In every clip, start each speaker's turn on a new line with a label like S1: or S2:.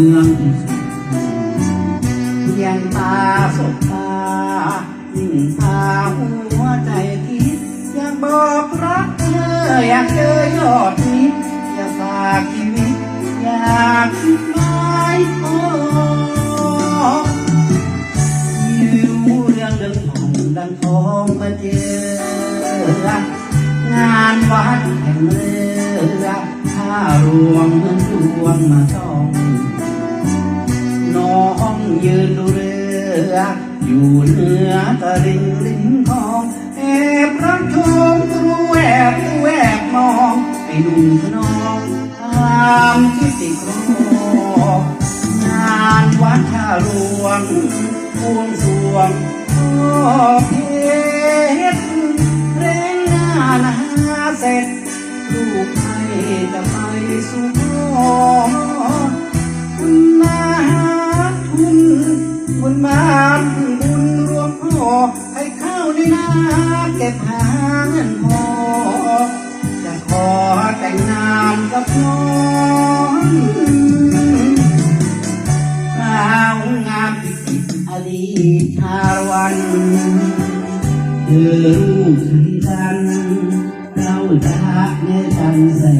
S1: มืองเยงตาสบตายิ่งตาหัวใจคิดอยากบอกรักเธออยากเจอยอดนี้อยากฝากชีวิตอยากขึ้นไม่โอ้ยิวเรื่องดินทองดังทองมาเจองานวัดแห่งเรือข้ารวงเงิน อยู่เหนือตะริงริมคลองแอบรักชมตัวแอบตัวแอบมองไอ้หนุ่มขนองตามที่ติดคองานวัดท่าหลวงพวงสวงพ่อเพชรเร่งหน้าหนาเสร็จลูกให้จะไปสู่ เก็บหางินพอจะขอแต่งงานกับน้องสาวงามอดีตชาวันเธอรู้ฉันกันเราจะเนื้อกันแสงสุ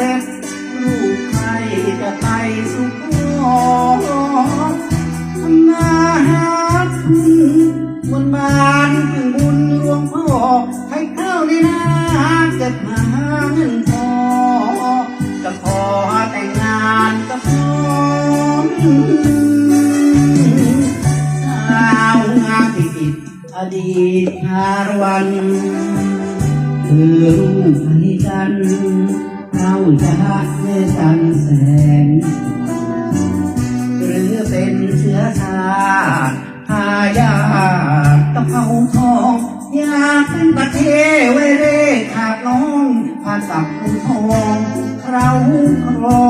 S1: ร็จลูกใครจะไปสุขพ่อทำมาหาคุณบนบานบุญหลวงพ่อให้เข้าในนาเก็บหาเงินพอจะขอแต่งงานกับน้องสาวงามที่ติดอดีตชาละวันคือรูปให้กัน เราจะเมื่อกันแสง หรือเป็นเชื้อชาติพายาต้องเภาทองอยากเป็นประเทศไว้เรขาดน้องผ่านกับคุณทอง เราครอง